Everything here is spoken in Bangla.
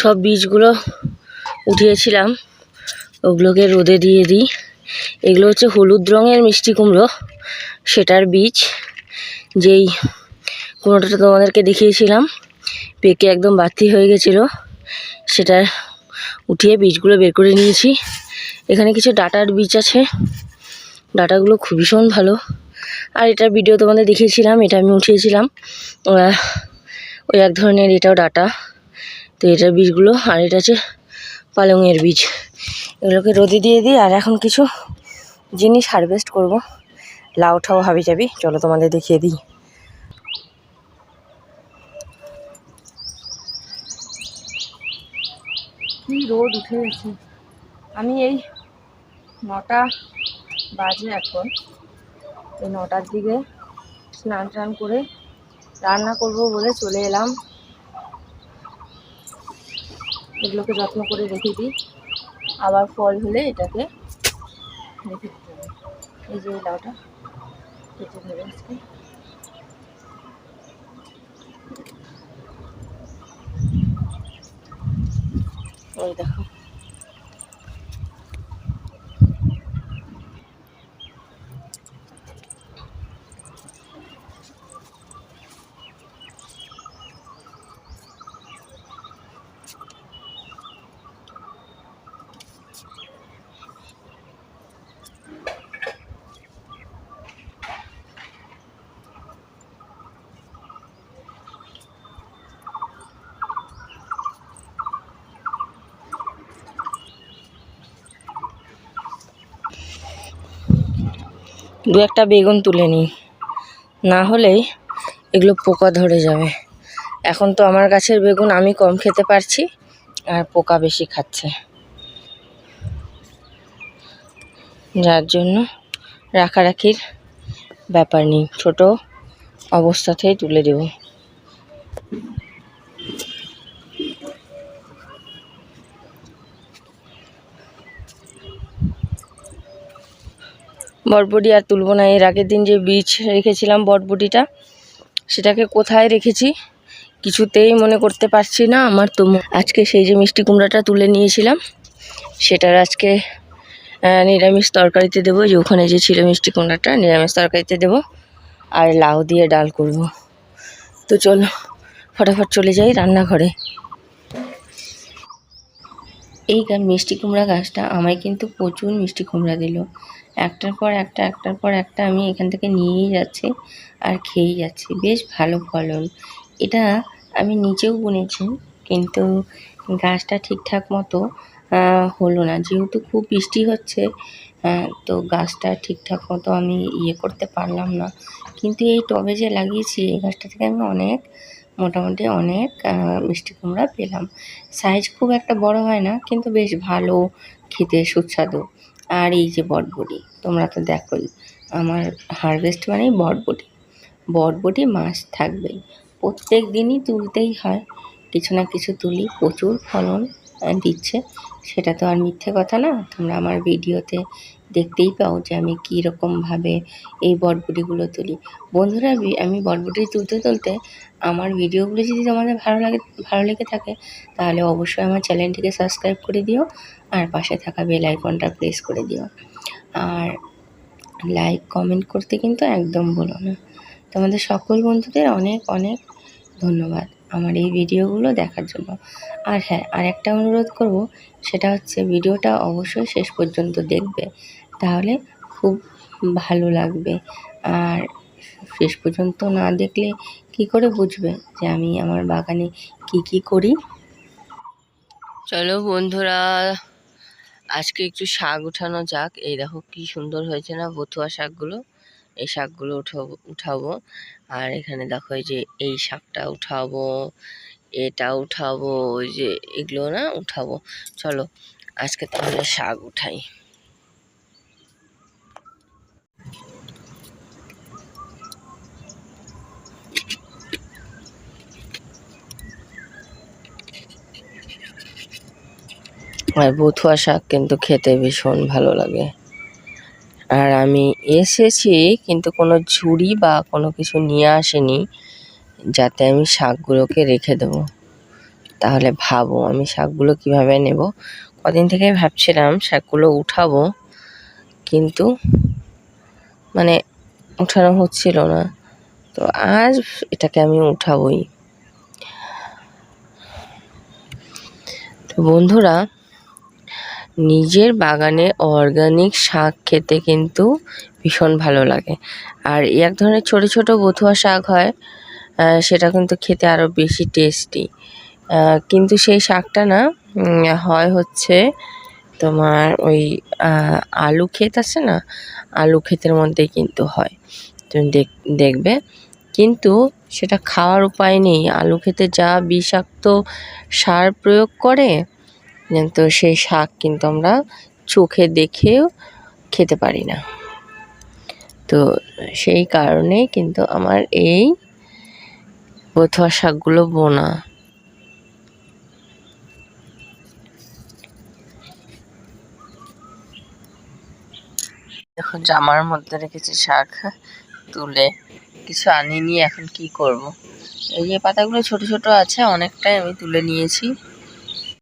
সব বীজগুলো উঠিয়েছিলাম। ওগুলোকে রোদে দিয়ে দিই। এগুলো হচ্ছে হলুদ রঙের মিষ্টি কুমড়ো, সেটার বীজ। যেই কুমড়োটা তোমাদেরকে দেখিয়েছিলাম, পেকে একদম বাতি হয়ে গেছিল। সেটা উঠিয়ে বীজগুলো বের করে নিয়েছি। এখানে কিছু ডাটার বীজ আছে। ডাটাগুলো ভীষণ ভালো। আর এটার ভিডিও তোমাদের দেখিয়েছিলাম, এটা আমি উঠিয়েছিলাম। ওই এক ধরনের এটাও ডাটা। তো এটার বীজগুলো, আর এটা হচ্ছে পালংয়ের বীজ। এগুলোকে রোদে দিয়ে দিই, আর এখন কিছু জিনিস হারভেস্ট করব। লাউ ঠাও হাবি যাবি, চলো তোমাদের দেখিয়ে দিই। কি রোদ উঠে গেছে। আমি এই নটা বাজে এখন। এই নটার দিকে স্নান টান করে রান্না করব বলে চলে এলাম। এগুলোকে যত্ন করে রেখে দিই। আবার ফল হলে এটাকে রেখে দিতে হবে। এই যে লাউটা, কেটে নেবে আজকে। ওই দেখো। দু একটা বেগুন তুলে নিই। না হলেই এগুলো পোকা ধরে যাবে। এখন তো আমার গাছের বেগুন আমি কম খেতে পারছি আর পোকা বেশি খাচ্ছে। যার জন্য রাখারাখির ব্যাপার নেই, ছোটো অবস্থাতেই তুলে দেব। বটবটি আর তুলবো না। এর আগের দিন যে বীজ রেখেছিলাম বটবটিটা, সেটাকে কোথায় রেখেছি কিছুতেই মনে করতে পারছি না আমার তো আজকে সেই যে মিষ্টি কুমড়াটা তুলে নিয়েছিলাম, সেটার আজকে নিরামিষ তরকারিতে দেবো। যে ওখানে যে ছিল মিষ্টি কুমড়াটা, নিরামিষ তরকারিতে দেবো। আর লাউ দিয়ে ডাল করব। তো চলো, ফটাফট চলে যাই রান্নাঘরে। এই মিষ্টি কুমড়া গাছটা আমায় কিন্তু প্রচুর মিষ্টি কুমড়া দিল। একটার পর একটা, একটার পর একটা আমি এখান থেকে নিয়েই যাচ্ছি আর খেয়েই যাচ্ছি। বেশ ভালো ফলন। এটা আমি নিচেও বুনেছি, কিন্তু গাছটা ঠিকঠাক মতো হলো না। যেহেতু খুব বৃষ্টি হচ্ছে তো গাছটা ঠিকঠাক মতো আমি ইয়ে করতে পারলাম না। কিন্তু এই টবে যে লাগিয়েছি, এই গাছটা থেকে আমি অনেক মোটামুটি অনেক মিষ্টি কুমড়া পেলাম। সাইজ খুব একটা বড় হয় না, কিন্তু বেশ ভালো, খেতে সুস্বাদু। আর এই যে বটবটি, তোমরা তো দেখোই, আমার হারভেস্ট মানেই বটবটি। বটবটি মাছ থাকবেই। প্রত্যেক দিনই তুলতেই হয়, কিছু না কিছু তুলি, প্রচুর ফলন দিচ্ছে, সেটা তো আর মিথ্যে কথা না। তোমরা আমার ভিডিওতে দেখতেই পাও যে আমি কী রকমভাবে এই বটবুটিগুলো তুলি। বন্ধুরা, আমি বটবুটি তুলতে তুলতে আমার ভিডিওগুলো যদি তোমাদের ভালো লাগে, ভালো লেগে থাকে, তাহলে অবশ্যই আমার চ্যানেলটিকে সাবস্ক্রাইব করে দিও আর পাশে থাকা বেল আইকনটা প্রেস করে দিও। আর লাইক, কমেন্ট করতে কিন্তু একদম বলো না। তোমাদের সকল বন্ধুদের অনেক অনেক ধন্যবাদ। আমার এই ভিডিওগুলো দেখার জন্য। আর হ্যাঁ আর একটা অনুরোধ করব, সেটা হচ্ছে ভিডিওটা অবশ্যই শেষ পর্যন্ত দেখবে। তাহলে খুব ভালো লাগবে। আর শেষ পর্যন্ত না দেখলে কি করে বুঝবে যে আমি আমার বাগানে কি কি করি? চলো বন্ধুরা, আজকে একটু শাক উঠানো যাক। এই দেখো কি সুন্দর হয়েছে না, বথুয়া শাকগুলো। এই শাকগুলো উঠাবো উঠাবো। আর এখানে দেখো এই যে এই শাকটা উঠাবো, এটা উঠাবো, ওই যে এগুলো না উঠাবো। চলো, আজকে তাহলে শাক উঠাই। আর বথুয়া শাক কিন্তু খেতে ভীষণ ভালো লাগে। আর আমি এসেছি, কিন্তু কোনো ঝুড়ি বা কোনো কিছু নিয়ে আসিনি, যাতে আমি শাকগুলোকে রেখে দেবো। তাহলে ভাবো আমি শাকগুলো কীভাবে নেব। কদিন থেকে ভাবছিলাম শাকগুলো উঠাবো, কিন্তু মানে উঠানো হচ্ছিল না। তো আজ এটাকে আমি উঠাবই। তো বন্ধুরা নিজের বাগানে অর্গানিক শাক খেতে কিন্তু ভীষণ ভালো লাগে। আর এক ধরনের ছোট ছোট বথুয়া শাক হয় সেটা কিন্তু খেতে আরও বেশি টেস্টি কিন্তু সেই শাকটা না হয় হচ্ছে তোমার ওই আলু ক্ষেত আছে না, আলু ক্ষেতের মধ্যেই কিন্তু হয়। তুমি দেখ, দেখবে। কিন্তু সেটা খাওয়ার উপায় নেই। আলু খেতে যা বিষাক্ত সার প্রয়োগ করে তো সেই শাক কিন্তু আমরা চোখে দেখেও খেতে পারি না। তো সেই কারণে কিন্তু আমার এই বথুয়া শাকগুলো বোনা। দেখো জামার মধ্যে রেখেছি শাক তুলে। কিছু আনিনি, এখন কি করব? এই যে পাতাগুলো ছোট ছোট আছে, অনেকটাই আমি তুলে নিয়েছি।